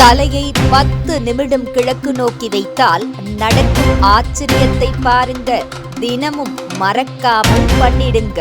தலையை பத்து நிமிடம் கிழக்கு நோக்கி வைத்தால் நடக்கும் ஆச்சரியத்தை பாருங்க தினமும் மறக்காமல் பண்ணிடுங்க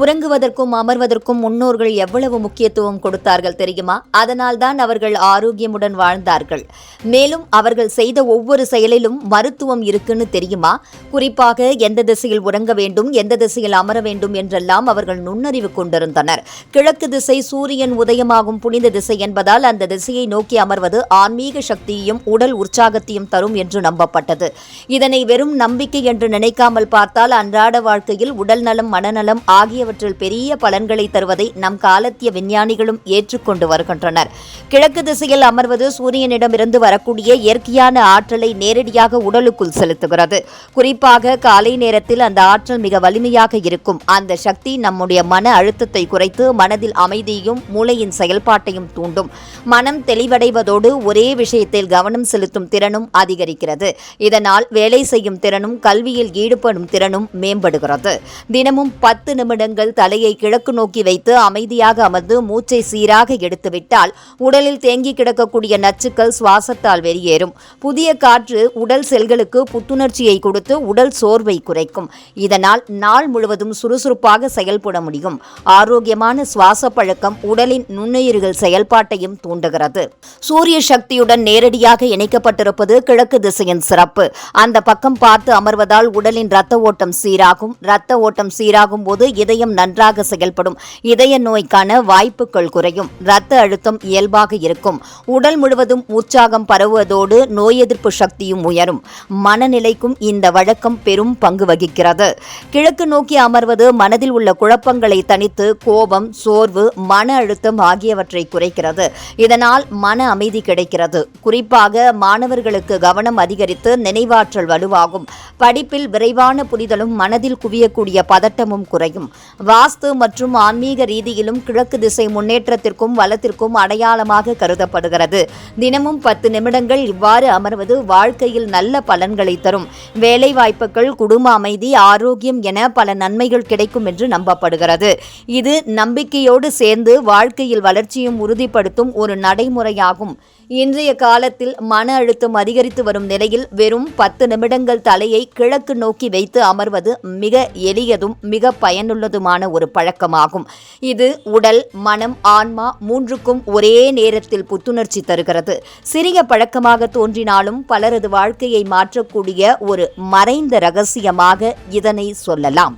உறங்குவதற்கும் அமர்வதற்கும் முன்னோர்கள் எவ்வளவு முக்கியத்துவம் கொடுத்தார்கள் தெரியுமா? அதனால்தான் அவர்கள் ஆரோக்கியமுடன் வாழ்ந்தார்கள். மேலும் அவர்கள் செய்த ஒவ்வொரு செயலிலும் மருத்துவம் இருக்குன்னு தெரியுமா? குறிப்பாக எந்த திசையில் உறங்க வேண்டும் எந்த திசையில் அமர வேண்டும் என்றெல்லாம் அவர்கள் நுண்ணறிவு கொண்டிருந்தனர். கிழக்கு திசை சூரியன் உதயமாகும் புனித திசை என்பதால் அந்த திசையை நோக்கி அமர்வது ஆன்மீக சக்தியையும் உடல் உற்சாகத்தையும் தரும் என்று நம்பப்பட்டது. இதனை வெறும் நம்பிக்கை என்று நினைக்காமல் பார்த்தால் அன்றாட வாழ்க்கையில் உடல் நலம் மனநலம் ஆகிய ஆகியவற்றில் பெரிய பலன்களை தருவதை நம் காலத்திய விஞ்ஞானிகளும் ஏற்றுக்கொண்டு வருகின்றனர். கிழக்கு திசையில் அமர்வது சூரியனிடமிருந்து வரக்கூடிய இயற்கையான ஆற்றலை நேரடியாக உடலுக்குள் செலுத்துகிறது. குறிப்பாக காலை நேரத்தில் அந்த ஆற்றல் மிக வலிமையாக இருக்கும். அந்த சக்தி நம்முடைய மன அழுத்தத்தை குறைத்து மனதில் அமைதியையும் மூளையின் செயல்பாட்டையும் தூண்டும். மனம் தெளிவடைவதோடு ஒரே விஷயத்தில் கவனம் செலுத்தும் திறனும் அதிகரிக்கிறது. இதனால் வேலை செய்யும் திறனும் கல்வியில் ஈடுபடும் திறனும் மேம்படுகிறது. தினமும் பத்து நிமிடங்கள் தலையை கிழக்கு நோக்கி வைத்து அமைதியாக அமர்ந்து மூச்சை சீராக எடுத்துவிட்டால் உடலில் தேங்கி கிடக்கக்கூடிய நச்சுக்கள் சுவாசத்தால் வெளியேறும். புதிய காற்று உடல் செல்களுக்கு புத்துணர்ச்சியை கொடுத்து உடல் சோர்வை குறைக்கும். இதனால் நாள் முழுவதும் சுறுசுறுப்பாக செயல்பட முடியும். ஆரோக்கியமான சுவாச பழக்கம் உடலின் நுண்ணுயிர்கள் செயல்பாட்டையும் தூண்டுகிறது. சூரிய சக்தியுடன் நேரடியாக இணைக்கப்பட்டிருப்பது கிழக்கு திசையின் சிறப்பு. அந்த பக்கம் பார்த்து அமர்வதால் உடலின் இரத்த ஓட்டம் சீராகும். இரத்த ஓட்டம் சீராகும் போது இதயம் நன்றாக செயல்படும் இதய நோய்க்கான வாய்ப்புகள் குறையும். இரத்த அழுத்தம் இயல்பாக இருக்கும். உடல் முழுவதும் உற்சாகம் பரவுவதோடு நோய் எதிர்ப்பு சக்தியும் உயரும். மனநிலைக்கும் இந்த வழக்கம் பெரும் பங்கு வகிக்கிறது. கிழக்கு நோக்கி அமர்வது மனதில் உள்ள குழப்பங்களை தணித்து கோபம் சோர்வு மன அழுத்தம் ஆகியவற்றை குறைக்கிறது. இதனால் மன அமைதி கிடைக்கிறது. குறிப்பாக மாணவர்களுக்கு கவனம் அதிகரித்து நினைவாற்றல் வலுவாகும். படிப்பில் விரைவான புரிதலும் மனதில் குவியக்கூடிய பதட்டமும் குறையும். வாஸ்து மற்றும் ஆன்மீக ரீதியிலும் கிழக்கு திசை முன்னேற்றத்திற்கும் வளத்திற்கும் அடையாளமாக கருதப்படுகிறது. தினமும் பத்து நிமிடங்கள் இவ்வாறு அமர்வது வாழ்க்கையில் நல்ல பலன்களை தரும். வேலை வாய்ப்புகள் குடும்ப அமைதி ஆரோக்கியம் என பல நன்மைகள் கிடைக்கும் என்று நம்பப்படுகிறது. இது நம்பிக்கையோடு சேர்ந்து வாழ்க்கையில் வளர்ச்சியும் உறுதிப்படுத்தும் ஒரு நடைமுறையாகும். இன்றைய காலத்தில் மன அழுத்தம் அதிகரித்து வரும் நிலையில் வெறும் பத்து நிமிடங்கள் தலையை கிழக்கு நோக்கி வைத்து அமர்வது மிக எளியதும் மிக போதுமான ஒரு பழக்கமாகும். இது உடல் மனம் ஆன்மா மூன்றுக்கும் ஒரே நேரத்தில் புத்துணர்ச்சி தருகிறது. சிறிய பழக்கமாக தோன்றினாலும் பலரது வாழ்க்கையை மாற்றக்கூடிய ஒரு மறைந்த ரகசியமாக இதனை சொல்லலாம்.